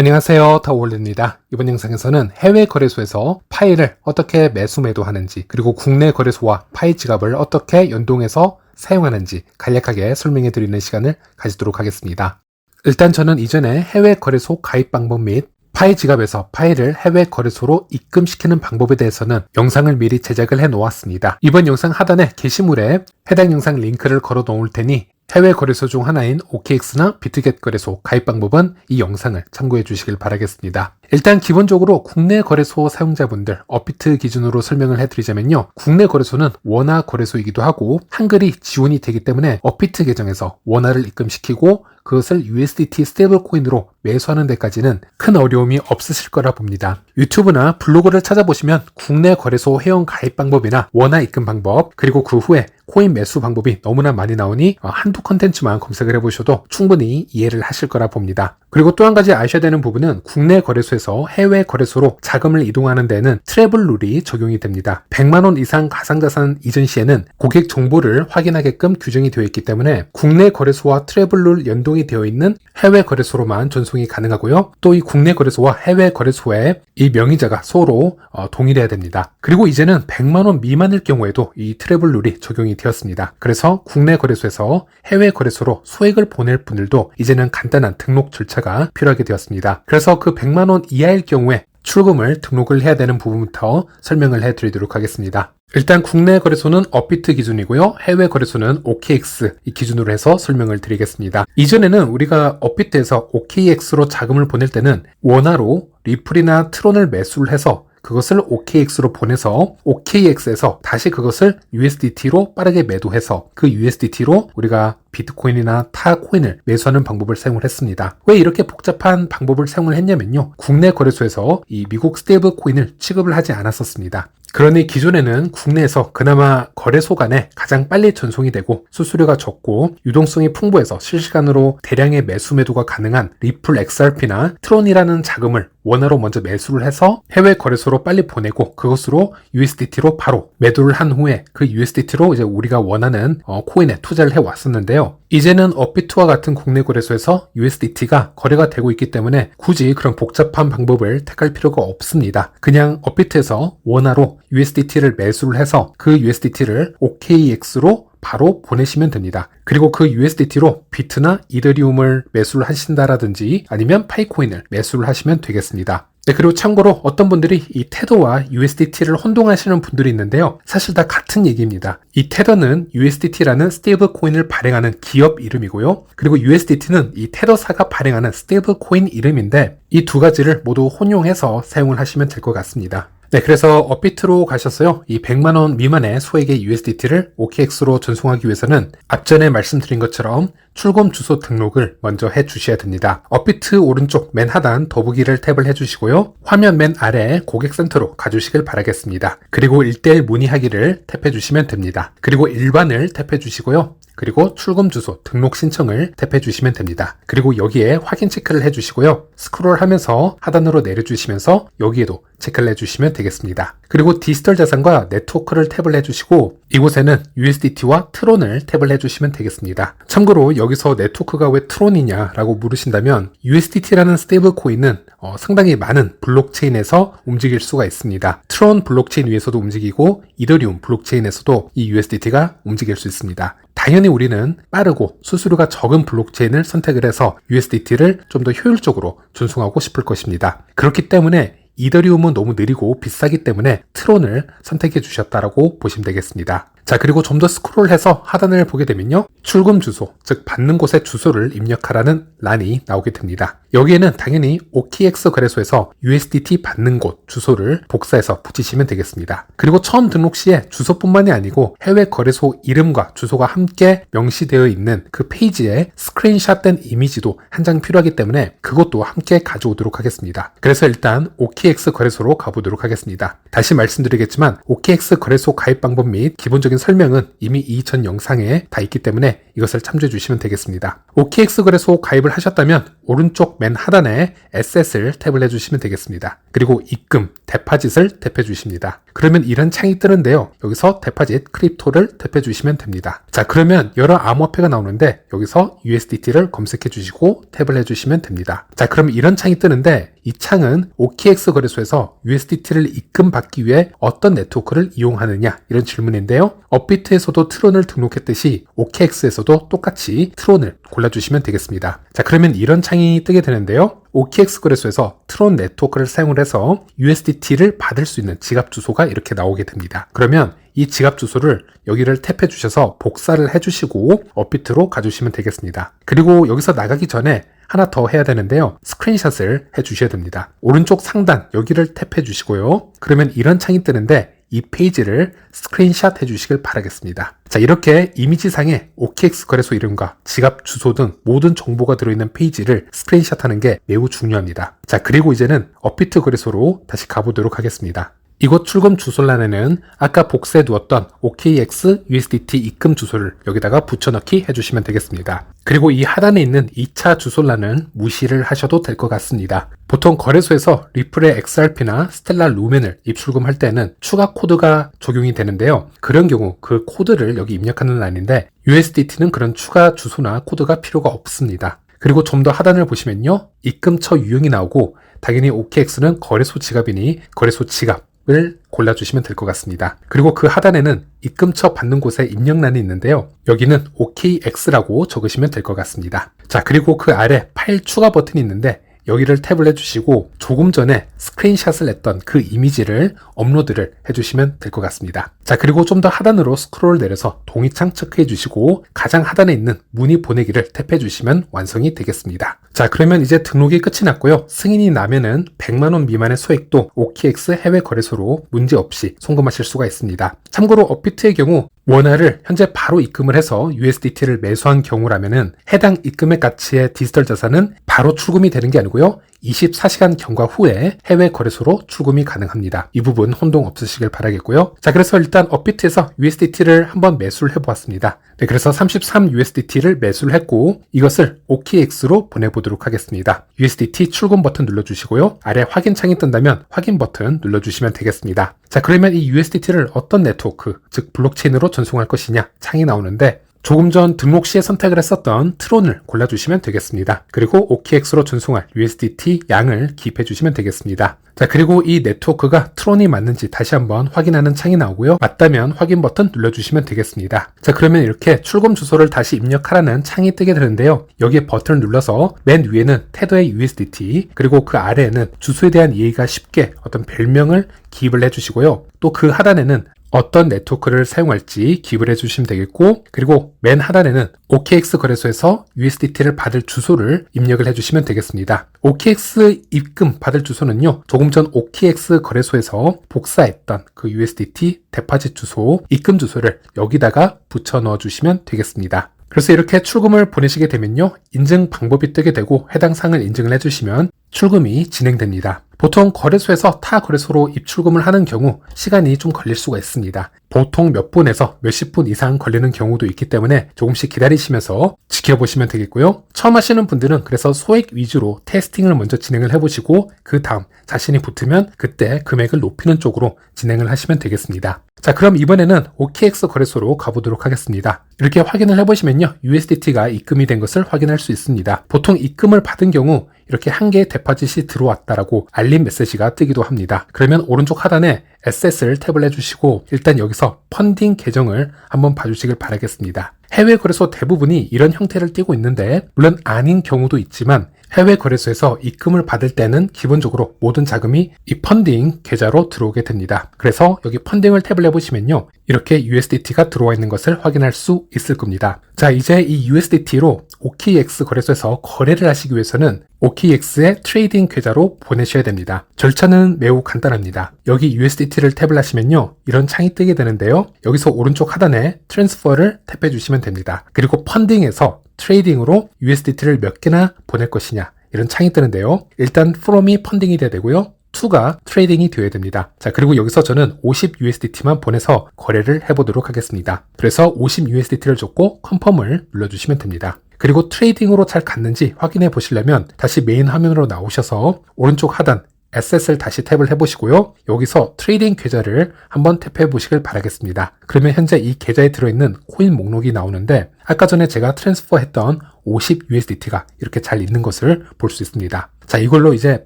안녕하세요. 타월드입니다. 이번 영상에서는 해외 거래소에서 파일을 어떻게 매수 매도하는지 그리고 국내 거래소와 파일 지갑을 어떻게 연동해서 사용하는지 간략하게 설명해 드리는 시간을 가지도록 하겠습니다. 일단 저는 이전에 해외 거래소 가입 방법 및 파일 지갑에서 파일을 해외 거래소로 입금시키는 방법에 대해서는 영상을 미리 제작을 해 놓았습니다. 이번 영상 하단에 게시물에 해당 영상 링크를 걸어 놓을 테니 해외 거래소 중 하나인 OKX나 비트겟 거래소 가입 방법은 이 영상을 참고해 주시길 바라겠습니다. 일단 기본적으로 국내 거래소 사용자분들 어피트 기준으로 설명을 해드리자면요. 국내 거래소는 원화 거래소이기도 하고 한글이 지원이 되기 때문에 어피트 계정에서 원화를 입금시키고 그것을 USDT 스테이블 코인으로 매수하는 데까지는 큰 어려움이 없으실 거라 봅니다. 유튜브나 블로그를 찾아보시면 국내 거래소 회원 가입 방법이나 원화 입금 방법 그리고 그 후에 코인 매수 방법이 너무나 많이 나오니 어, 한두 컨텐츠만 검색을 해보셔도 충분히 이해를 하실 거라 봅니다. 그리고 또 한 가지 아셔야 되는 부분은 국내 거래소에서 해외 거래소로 자금을 이동하는 데는 트래블 룰이 적용이 됩니다. 100만 원 이상 가상자산 이전 시에는 고객 정보를 확인하게끔 규정이 되어 있기 때문에 국내 거래소와 트래블 룰 연동이 되어 있는 해외 거래소로만 전송이 가능하고요. 또 이 국내 거래소와 해외 거래소의 이 명의자가 서로 어, 동일해야 됩니다. 그리고 이제는 100만 원 미만일 경우에도 이 트래블 룰이 적용이 되었습니다. 그래서 국내 거래소에서 해외 거래소로 소액을 보낼 분들도 이제는 간단한 등록 절차가 필요하게 되었습니다. 그래서 그 100만 원 이하일 경우에 출금을 등록을 해야 되는 부분부터 설명을 해드리도록 하겠습니다. 일단 국내 거래소는 업비트 기준이고요. 해외 거래소는 OKX 이 기준으로 해서 설명을 드리겠습니다. 이전에는 우리가 업비트에서 OKX로 자금을 보낼 때는 원화로 리플이나 트론을 매수를 해서 그것을 OKX로 보내서 OKX에서 다시 그것을 USDT로 빠르게 매도해서 그 USDT로 우리가 비트코인이나 타 코인을 매수하는 방법을 사용을 했습니다. 왜 이렇게 복잡한 방법을 사용을 했냐면요. 국내 거래소에서 이 미국 스테이블 코인을 취급을 하지 않았었습니다. 그러니 기존에는 국내에서 그나마 거래소 간에 가장 빨리 전송이 되고 수수료가 적고 유동성이 풍부해서 실시간으로 대량의 매수 매도가 가능한 리플 XRP나 트론이라는 자금을 원화로 먼저 매수를 해서 해외 거래소 로 빨리 보내고 그것으로 USDT로 바로 매도를 한 후에 그 USDT로 이제 우리가 원하는 어, 코인에 투자를 해 왔었는데요. 이제는 업비트와 같은 국내 거래소에서 USDT가 거래가 되고 있기 때문에 굳이 그런 복잡한 방법을 택할 필요가 없습니다. 그냥 업비트에서 원화로 USDT를 매수를 해서 그 USDT를 OKX로 바로 보내시면 됩니다. 그리고 그 USDT로 비트나 이더리움을 매수를 하신다라든지 아니면 파이코인을 매수를 하시면 되겠습니다. 네, 그리고 참고로 어떤 분들이 이 테더와 USDT를 혼동하시는 분들이 있는데요. 사실 다 같은 얘기입니다. 이 테더는 USDT라는 스테이블 코인을 발행하는 기업 이름이고요. 그리고 USDT는 이 테더사가 발행하는 스테이블 코인 이름인데 이 두 가지를 모두 혼용해서 사용을 하시면 될 것 같습니다. 네, 그래서 업비트로 가셨어요. 이 100만 원 미만의 소액의 USDT를 OKX로 전송하기 위해서는 앞전에 말씀드린 것처럼 출금 주소 등록을 먼저 해 주셔야 됩니다. 업비트 오른쪽 맨 하단 더보기를 탭을 해 주시고요. 화면 맨 아래 고객센터로 가주시길 바라겠습니다. 그리고 1대1 문의하기를 탭해 주시면 됩니다. 그리고 일반을 탭해 주시고요. 그리고 출금 주소 등록 신청을 탭해 주시면 됩니다. 그리고 여기에 확인 체크를 해 주시고요. 스크롤 하면서 하단으로 내려 주시면서 여기에도 체크를 해 주시면 되겠습니다. 그리고 디지털 자산과 네트워크를 탭을 해 주시고 이곳에는 USDT와 트론을 탭을 해 주시면 되겠습니다. 참고로 여기서 네트워크가 왜 트론이냐 라고 물으신다면 USDT라는 스테이블 코인은 어, 상당히 많은 블록체인에서 움직일 수가 있습니다. 트론 블록체인 위에서도 움직이고 이더리움 블록체인에서도 이 USDT가 움직일 수 있습니다. 당연히 우리는 빠르고 수수료가 적은 블록체인을 선택을 해서 USDT를 좀 더 효율적으로 전송하고 싶을 것입니다. 그렇기 때문에 이더리움은 너무 느리고 비싸기 때문에 트론을 선택해 주셨다라고 보시면 되겠습니다. 자, 그리고 좀 더 스크롤해서 하단을 보게 되면요. 출금 주소, 즉 받는 곳의 주소를 입력하라는 란이 나오게 됩니다. 여기에는 당연히 OKX 거래소에서 USDT 받는 곳 주소를 복사해서 붙이시면 되겠습니다. 그리고 처음 등록 시에 주소뿐만이 아니고 해외 거래소 이름과 주소가 함께 명시되어 있는 그 페이지에 스크린샷된 이미지도 한 장 필요하기 때문에 그것도 함께 가져오도록 하겠습니다. 그래서 일단 OKX 거래소로 가보도록 하겠습니다. 다시 말씀드리겠지만 OKX 거래소 가입 방법 및 기본적인 설명은 이미 이전 영상에 다 있기 때문에 이것을 참조해 주시면 되겠습니다. OKX 거래소 가입을 하셨다면 오른쪽 맨 하단에 Asset을 탭을 해주시면 되겠습니다. 그리고 입금, 데파짓을 탭해 주십니다. 그러면 이런 창이 뜨는데요. 여기서 데파짓, 크립토를 탭해 주시면 됩니다. 자, 그러면 여러 암호화폐가 나오는데 여기서 USDT를 검색해 주시고 탭을 해 주시면 됩니다. 자, 그럼 이런 창이 뜨는데 이 창은 OKX 거래소에서 USDT를 입금받기 위해 어떤 네트워크를 이용하느냐 이런 질문인데요. 업비트에서도 트론을 등록했듯이 OKX에서도 똑같이 트론을 골라주시면 되겠습니다. 자 그러면 이런 창이 뜨게 되는데요. OKX 거래소에서 트론 네트워크를 사용을 해서 USDT를 받을 수 있는 지갑 주소가 이렇게 나오게 됩니다. 그러면 이 지갑 주소를 여기를 탭해 주셔서 복사를 해 주시고 업비트로 가주시면 되겠습니다. 그리고 여기서 나가기 전에 하나 더 해야 되는데요. 스크린샷을 해 주셔야 됩니다. 오른쪽 상단 여기를 탭해 주시고요. 그러면 이런 창이 뜨는데 이 페이지를 스크린샷 해주시길 바라겠습니다. 자, 이렇게 이미지상에 OKX 거래소 이름과 지갑 주소 등 모든 정보가 들어있는 페이지를 스크린샷 하는 게 매우 중요합니다. 자, 그리고 이제는 업비트 거래소로 다시 가보도록 하겠습니다. 이곳 출금 주소란에는 아까 복사해 두었던 OKX USDT 입금 주소를 여기다가 붙여넣기 해주시면 되겠습니다. 그리고 이 하단에 있는 2차 주소란은 무시를 하셔도 될 것 같습니다. 보통 거래소에서 리플의 XRP나 스텔라 루멘을 입출금할 때는 추가 코드가 적용이 되는데요. 그런 경우 그 코드를 여기 입력하는 란인데 USDT는 그런 추가 주소나 코드가 필요가 없습니다. 그리고 좀 더 하단을 보시면요. 입금처 유형이 나오고 당연히 OKX는 거래소 지갑이니 거래소 지갑 을 골라주시면 될 것 같습니다. 그리고 그 하단에는 입금처 받는 곳에 입력란이 있는데요. 여기는 OKX라고 적으시면 될 것 같습니다. 자, 그리고 그 아래 파일 추가 버튼이 있는데 여기를 탭을 해주시고 조금 전에 스크린샷을 했던 그 이미지를 업로드를 해주시면 될 것 같습니다. 자 그리고 좀 더 하단으로 스크롤 내려서 동의창 체크해 주시고 가장 하단에 있는 문의 보내기를 탭해 주시면 완성이 되겠습니다. 자 그러면 이제 등록이 끝이 났고요. 승인이 나면은 100만원 미만의 소액도 OKX 해외 거래소로 문제없이 송금하실 수가 있습니다. 참고로 업비트의 경우 원화를 현재 바로 입금을 해서 USDT를 매수한 경우라면은 해당 입금액 가치의 디지털 자산은 바로 출금이 되는 게 아니고 요. 24시간 경과 후에 해외 거래소로 출금이 가능합니다. 이 부분 혼동 없으시길 바라겠고요. 자, 그래서 일단 업비트에서 USDT를 한번 매수를 해보았습니다. 네, 그래서 33 USDT를 매수를 했고 이것을 OKX로 보내보도록 하겠습니다. USDT 출금 버튼 눌러주시고요. 아래 확인 창이 뜬다면 확인 버튼 눌러주시면 되겠습니다. 자, 그러면 이 USDT를 어떤 네트워크, 즉 블록체인으로 전송할 것이냐 창이 나오는데 조금 전 등록 시에 선택을 했었던 트론을 골라주시면 되겠습니다. 그리고 OKX로 전송할 USDT 양을 기입해 주시면 되겠습니다. 자 그리고 이 네트워크가 트론이 맞는지 다시 한번 확인하는 창이 나오고요. 맞다면 확인 버튼 눌러주시면 되겠습니다. 자 그러면 이렇게 출금 주소를 다시 입력하라는 창이 뜨게 되는데요. 여기에 버튼을 눌러서 맨 위에는 테더의 USDT 그리고 그 아래에는 주소에 대한 이해가 쉽게 어떤 별명을 기입을 해주시고요. 또 그 하단에는 어떤 네트워크를 사용할지 기입을 해주시면 되겠고 그리고 맨 하단에는 OKX 거래소에서 USDT를 받을 주소를 입력을 해주시면 되겠습니다. OKX 입금 받을 주소는요 조금 전 OKX 거래소에서 복사했던 그 USDT 데파짓 주소 입금 주소를 여기다가 붙여 넣어 주시면 되겠습니다. 그래서 이렇게 출금을 보내시게 되면요 인증 방법이 뜨게 되고 해당 상을 인증을 해주시면 출금이 진행됩니다. 보통 거래소에서 타 거래소로 입출금을 하는 경우 시간이 좀 걸릴 수가 있습니다. 보통 몇 분에서 몇십 분 이상 걸리는 경우도 있기 때문에 조금씩 기다리시면서 지켜보시면 되겠고요. 처음 하시는 분들은 그래서 소액 위주로 테스팅을 먼저 진행을 해보시고 그 다음 자신이 붙으면 그때 금액을 높이는 쪽으로 진행을 하시면 되겠습니다. 자 그럼 이번에는 OKX 거래소로 가보도록 하겠습니다. 이렇게 확인을 해보시면요. USDT가 입금이 된 것을 확인할 수 있습니다. 보통 입금을 받은 경우 이렇게 한 개의 데파짓이 들어왔다라고 알림 메시지가 뜨기도 합니다. 그러면 오른쪽 하단에 Asset을 탭을 해주시고 일단 여기서 펀딩 계정을 한번 봐주시길 바라겠습니다. 해외 거래소 대부분이 이런 형태를 띠고 있는데 물론 아닌 경우도 있지만 해외 거래소에서 입금을 받을 때는 기본적으로 모든 자금이 이 펀딩 계좌로 들어오게 됩니다. 그래서 여기 펀딩을 탭을 해보시면요. 이렇게 USDT가 들어와 있는 것을 확인할 수 있을 겁니다. 자, 이제 이 USDT로 OKX 거래소에서 거래를 하시기 위해서는 OKX의 트레이딩 계좌로 보내셔야 됩니다. 절차는 매우 간단합니다. 여기 USDT를 탭을 하시면요. 이런 창이 뜨게 되는데요. 여기서 오른쪽 하단에 트랜스퍼를 탭해 주시면 됩니다. 그리고 펀딩에서 트레이딩으로 USDT를 몇 개나 보낼 것이냐 이런 창이 뜨는데요. 일단 from이 펀딩이 돼야 되고요. 2가 트레이딩이 되어야 됩니다. 자, 그리고 여기서 저는 50 USDT만 보내서 거래를 해보도록 하겠습니다. 그래서 50 USDT를 줬고 컨펌을 눌러주시면 됩니다. 그리고 트레이딩으로 잘 갔는지 확인해 보시려면 다시 메인 화면으로 나오셔서 오른쪽 하단 Asset을 다시 탭을 해보시고요. 여기서 트레이딩 계좌를 한번 탭해 보시길 바라겠습니다. 그러면 현재 이 계좌에 들어있는 코인 목록이 나오는데 아까 전에 제가 트랜스퍼 했던 50 USDT가 이렇게 잘 있는 것을 볼 수 있습니다. 자, 이걸로 이제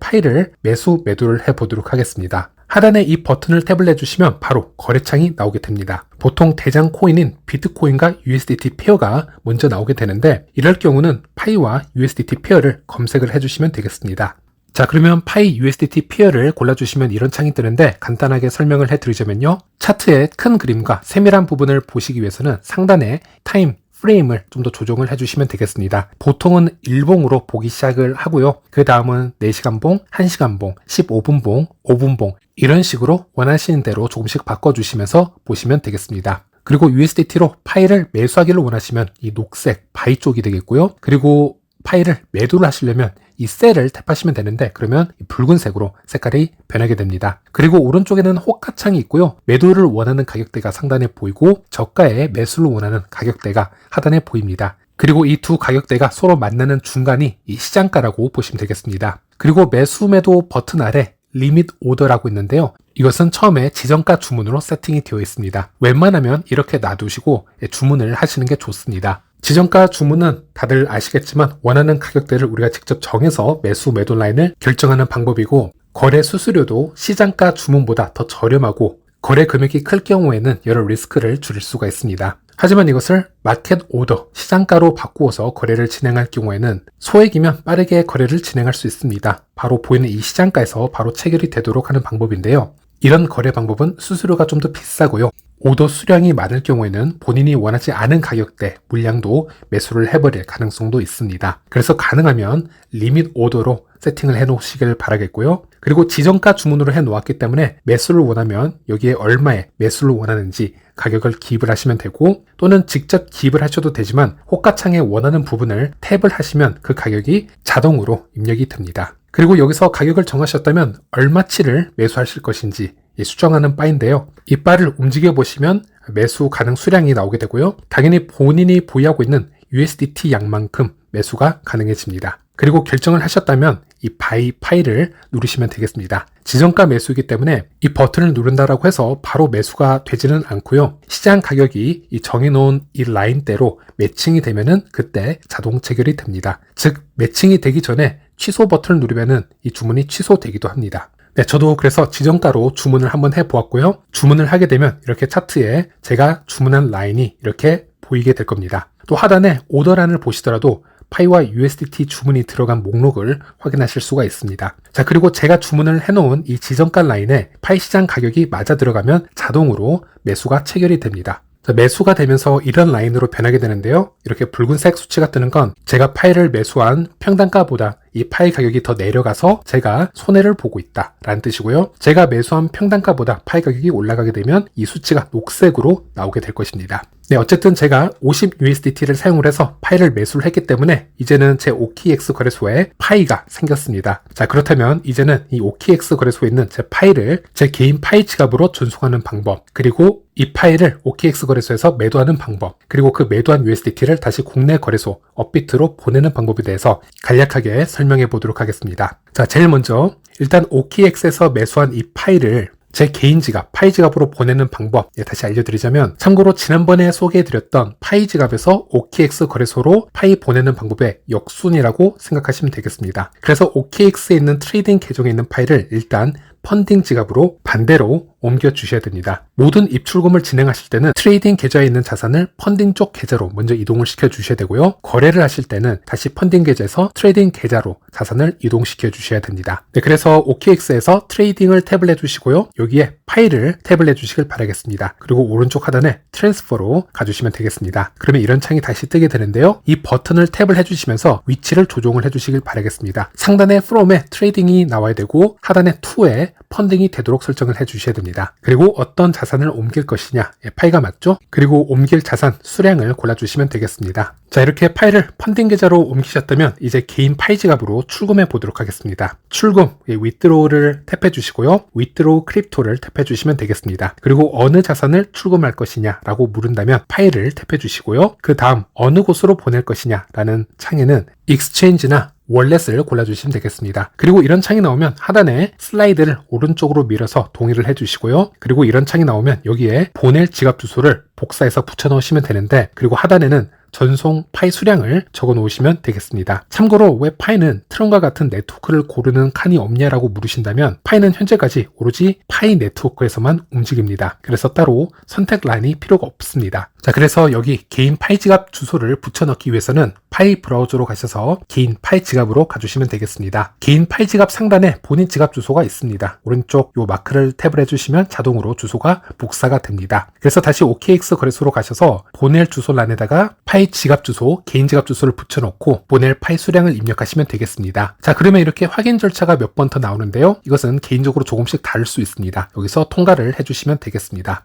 파일을 매수 매도를 해 보도록 하겠습니다. 하단에 이 버튼을 탭을 해주시면 바로 거래창이 나오게 됩니다. 보통 대장 코인인 비트코인과 USDT 페어가 먼저 나오게 되는데 이럴 경우는 파이와 USDT 페어를 검색을 해주시면 되겠습니다. 자, 그러면 파이 USDT 페어를 골라주시면 이런 창이 뜨는데 간단하게 설명을 해드리자면요. 차트의 큰 그림과 세밀한 부분을 보시기 위해서는 상단에 타임 프레임을 좀 더 조정을 해주시면 되겠습니다. 보통은 일봉으로 보기 시작을 하고요. 그 다음은 4시간 봉, 1시간 봉, 15분 봉, 5분 봉 이런 식으로 원하시는 대로 조금씩 바꿔주시면서 보시면 되겠습니다. 그리고 USDT로 파일을 매수하기를 원하시면 이 녹색 바이 쪽이 되겠고요. 그리고 파일을 매도를 하시려면 이 셀을 탭하시면 되는데 그러면 붉은색으로 색깔이 변하게 됩니다. 그리고 오른쪽에는 호가창이 있고요. 매도를 원하는 가격대가 상단에 보이고 저가의 매수를 원하는 가격대가 하단에 보입니다. 그리고 이 두 가격대가 서로 만나는 중간이 이 시장가라고 보시면 되겠습니다. 그리고 매수 매도 버튼 아래 리밋 오더라고 있는데요. 이것은 처음에 지정가 주문으로 세팅이 되어 있습니다. 웬만하면 이렇게 놔두시고 주문을 하시는 게 좋습니다. 지정가 주문은 다들 아시겠지만 원하는 가격대를 우리가 직접 정해서 매수 매도 라인을 결정하는 방법이고 거래 수수료도 시장가 주문보다 더 저렴하고 거래 금액이 클 경우에는 여러 리스크를 줄일 수가 있습니다. 하지만 이것을 마켓 오더, 시장가로 바꾸어서 거래를 진행할 경우에는 소액이면 빠르게 거래를 진행할 수 있습니다. 바로 보이는 이 시장가에서 바로 체결이 되도록 하는 방법인데요. 이런 거래 방법은 수수료가 좀 더 비싸고요. 오더 수량이 많을 경우에는 본인이 원하지 않은 가격대, 물량도 매수를 해버릴 가능성도 있습니다. 그래서 가능하면 리밋 오더로 세팅을 해 놓으시길 바라겠고요. 그리고 지정가 주문으로 해 놓았기 때문에 매수를 원하면 여기에 얼마에 매수를 원하는지 가격을 기입을 하시면 되고 또는 직접 기입을 하셔도 되지만 호가창에 원하는 부분을 탭을 하시면 그 가격이 자동으로 입력이 됩니다. 그리고 여기서 가격을 정하셨다면 얼마치를 매수하실 것인지 수정하는 바인데요. 이 바를 움직여 보시면 매수 가능 수량이 나오게 되고요. 당연히 본인이 보유하고 있는 USDT 양만큼 매수가 가능해집니다. 그리고 결정을 하셨다면 이 바이 파일을 누르시면 되겠습니다. 지정가 매수이기 때문에 이 버튼을 누른다라고 해서 바로 매수가 되지는 않고요. 시장 가격이 이 정해놓은 이 라인대로 매칭이 되면은 그때 자동 체결이 됩니다. 즉 매칭이 되기 전에 취소 버튼을 누르면은 이 주문이 취소되기도 합니다. 네, 저도 그래서 지정가로 주문을 한번 해보았고요. 주문을 하게 되면 이렇게 차트에 제가 주문한 라인이 이렇게 보이게 될 겁니다. 또 하단에 오더란을 보시더라도 파이와 USDT 주문이 들어간 목록을 확인하실 수가 있습니다. 자, 그리고 제가 주문을 해놓은 이 지정가 라인에 파이 시장 가격이 맞아 들어가면 자동으로 매수가 체결이 됩니다. 매수가 되면서 이런 라인으로 변하게 되는데요. 이렇게 붉은색 수치가 뜨는 건 제가 파일을 매수한 평단가보다 이 파일 가격이 더 내려가서 제가 손해를 보고 있다 라는 뜻이고요. 제가 매수한 평단가보다 파일 가격이 올라가게 되면 이 수치가 녹색으로 나오게 될 것입니다. 네, 어쨌든 제가 50 USDT를 사용을 해서 파이를 매수를 했기 때문에 이제는 제 OKX 거래소에 파이가 생겼습니다. 자, 그렇다면 이제는 이 OKX 거래소에 있는 제 파일을 제 개인 파이 지갑으로 전송하는 방법, 그리고 이 파일을 OKX 거래소에서 매도하는 방법, 그리고 그 매도한 USDT를 다시 국내 거래소 업비트로 보내는 방법에 대해서 간략하게 설명해 보도록 하겠습니다. 자, 제일 먼저 일단 OKX에서 매수한 이 파일을 제 개인 지갑, 파이 지갑으로 보내는 방법 예, 다시 알려드리자면 참고로 지난번에 소개해드렸던 파이 지갑에서 OKX 거래소로 파이 보내는 방법의 역순이라고 생각하시면 되겠습니다. 그래서 OKX에 있는 트레이딩 계정에 있는 파일을 일단 펀딩 지갑으로 반대로 옮겨 주셔야 됩니다. 모든 입출금을 진행하실 때는 트레이딩 계좌에 있는 자산을 펀딩 쪽 계좌로 먼저 이동을 시켜 주셔야 되고요. 거래를 하실 때는 다시 펀딩 계좌에서 트레이딩 계좌로 자산을 이동시켜 주셔야 됩니다. 네, 그래서 OKX에서 트레이딩을 탭을 해 주시고요. 여기에 파일을 탭을 해 주시길 바라겠습니다. 그리고 오른쪽 하단에 트랜스퍼로 가주시면 되겠습니다. 그러면 이런 창이 다시 뜨게 되는데요. 이 버튼을 탭을 해 주시면서 위치를 조정을 해 주시길 바라겠습니다. 상단에 from에 트레이딩이 나와야 되고 하단에 to에 펀딩이 되도록 설정을 해 주셔야 됩니다. 그리고 어떤 자산을 옮길 것이냐, 예, 파이가 맞죠? 그리고 옮길 자산 수량을 골라주시면 되겠습니다. 자, 이렇게 파일을 펀딩 계좌로 옮기셨다면 이제 개인 파이 지갑으로 출금해 보도록 하겠습니다. 출금, 예, 위드로우를 탭해 주시고요. 위드로우 크립토를 탭해 주시면 되겠습니다. 그리고 어느 자산을 출금할 것이냐라고 물은다면 파일을 탭해 주시고요. 그 다음 어느 곳으로 보낼 것이냐라는 창에는 익스체인지나 월렛을 골라주시면 되겠습니다. 그리고 이런 창이 나오면 하단에 슬라이드를 오른쪽으로 밀어서 동의를 해주시고요. 그리고 이런 창이 나오면 여기에 보낼 지갑 주소를 복사해서 붙여 넣으시면 되는데 그리고 하단에는 전송 파이 수량을 적어 놓으시면 되겠습니다. 참고로 왜 파이는 트럼과 같은 네트워크를 고르는 칸이 없냐라고 물으신다면 파이는 현재까지 오로지 파이 네트워크에서만 움직입니다. 그래서 따로 선택 라인이 필요가 없습니다. 자, 그래서 여기 개인 파이 지갑 주소를 붙여넣기 위해서는 파이 브라우저로 가셔서 개인 파이 지갑으로 가주시면 되겠습니다. 개인 파이 지갑 상단에 본인 지갑 주소가 있습니다. 오른쪽 요 마크를 탭을 해주시면 자동으로 주소가 복사가 됩니다. 그래서 다시 OKX 거래소로 가셔서 보낼 주소란에다가 파이 지갑 주소, 개인 지갑 주소를 붙여놓고 보낼 파이 수량을 입력하시면 되겠습니다. 자, 그러면 이렇게 확인 절차가 몇 번 더 나오는데요. 이것은 개인적으로 조금씩 다를 수 있습니다. 여기서 통과를 해주시면 되겠습니다.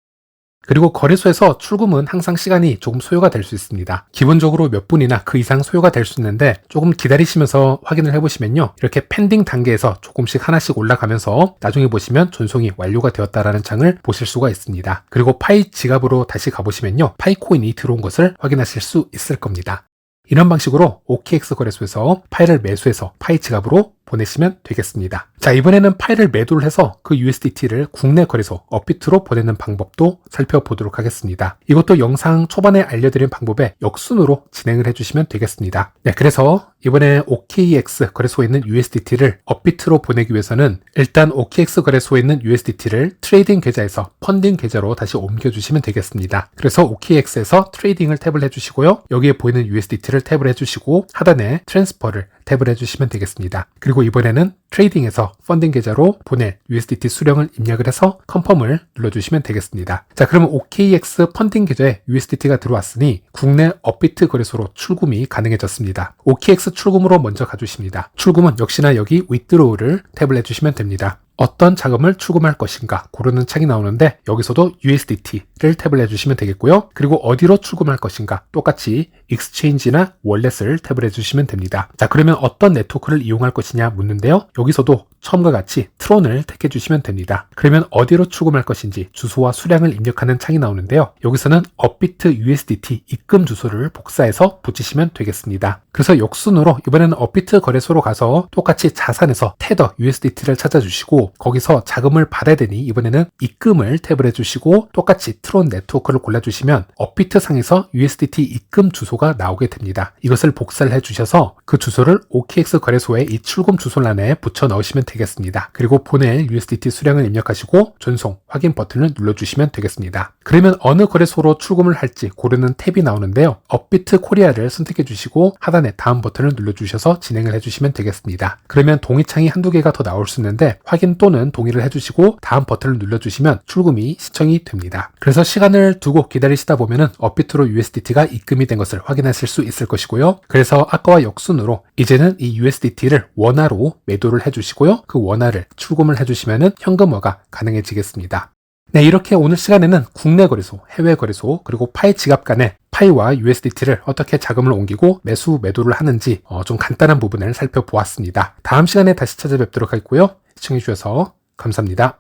그리고 거래소에서 출금은 항상 시간이 조금 소요가 될 수 있습니다. 기본적으로 몇 분이나 그 이상 소요가 될 수 있는데 조금 기다리시면서 확인을 해보시면요. 이렇게 펜딩 단계에서 조금씩 하나씩 올라가면서 나중에 보시면 전송이 완료가 되었다라는 창을 보실 수가 있습니다. 그리고 파이 지갑으로 다시 가보시면요. 파이코인이 들어온 것을 확인하실 수 있을 겁니다. 이런 방식으로 OKX 거래소에서 파일을 매수해서 파이 지갑으로 보내시면 되겠습니다. 자, 이번에는 파일을 매도를 해서 그 USDT를 국내 거래소 업비트로 보내는 방법도 살펴보도록 하겠습니다. 이것도 영상 초반에 알려드린 방법의 역순으로 진행을 해주시면 되겠습니다. 네, 그래서 이번에 OKX 거래소에 있는 USDT를 업비트로 보내기 위해서는 일단 OKX 거래소에 있는 USDT를 트레이딩 계좌에서 펀딩 계좌로 다시 옮겨주시면 되겠습니다. 그래서 OKX에서 트레이딩을 탭을 해주시고요. 여기에 보이는 USDT를 탭을 해주시고 하단에 트랜스퍼를 탭을 해주시면 되겠습니다. 그리고 이번에는 트레이딩에서 펀딩 계좌로 보낼 USDT 수령을 입력을 해서 컨펌을 눌러주시면 되겠습니다. 자, 그러면 OKX 펀딩 계좌에 USDT가 들어왔으니 국내 업비트 거래소로 출금이 가능해졌습니다. OKX 출금으로 먼저 가주십니다. 출금은 역시나 여기 withdraw를 탭을 해주시면 됩니다. 어떤 자금을 출금할 것인가 고르는 창이 나오는데 여기서도 USDT를 탭을 해주시면 되겠고요. 그리고 어디로 출금할 것인가 똑같이 익스체인지나 월렛을 탭을 해주시면 됩니다. 자 그러면 어떤 네트워크를 이용할 것이냐 묻는데요. 여기서도 처음과 같이 트론을 택해 주시면 됩니다. 그러면 어디로 출금할 것인지 주소와 수량을 입력하는 창이 나오는데요. 여기서는 업비트 USDT 입금 주소를 복사해서 붙이시면 되겠습니다. 그래서 역순으로 이번에는 업비트 거래소로 가서 똑같이 자산에서 테더 USDT를 찾아주시고 거기서 자금을 받아야 되니 이번에는 입금을 탭을 해주시고 똑같이 트론 네트워크를 골라주시면 업비트 상에서 USDT 입금 주소가 나오게 됩니다. 이것을 복사를 해주셔서 그 주소를 OKX 거래소의 이 출금 주소란에 붙여 넣으시면 되겠습니다. 그리고 보낼 USDT 수량을 입력하시고 전송 확인 버튼을 눌러주시면 되겠습니다. 그러면 어느 거래소로 출금을 할지 고르는 탭이 나오는데요. 업비트 코리아를 선택해 주시고 하단에 다음 버튼을 눌러주셔서 진행을 해주시면 되겠습니다. 그러면 동의창이 한두 개가 더 나올 수 있는데 확인 또는 동의를 해주시고 다음 버튼을 눌러주시면 출금이 시청이 됩니다. 그래서 시간을 두고 기다리시다 보면은 업비트로 USDT가 입금이 된 것을 확인하실 수 있을 것이고요. 그래서 아까와 역순으로 이제는 이 USDT를 원화로 매도를 해주시고요. 그 원화를 출금을 해주시면은 현금화가 가능해지겠습니다. 네, 이렇게 오늘 시간에는 국내 거래소, 해외 거래소, 그리고 파이 지갑 간의 파이와 USDT를 어떻게 자금을 옮기고 매수, 매도를 하는지 어, 좀 간단한 부분을 살펴보았습니다. 다음 시간에 다시 찾아뵙도록 하겠고요. 시청해주셔서 감사합니다.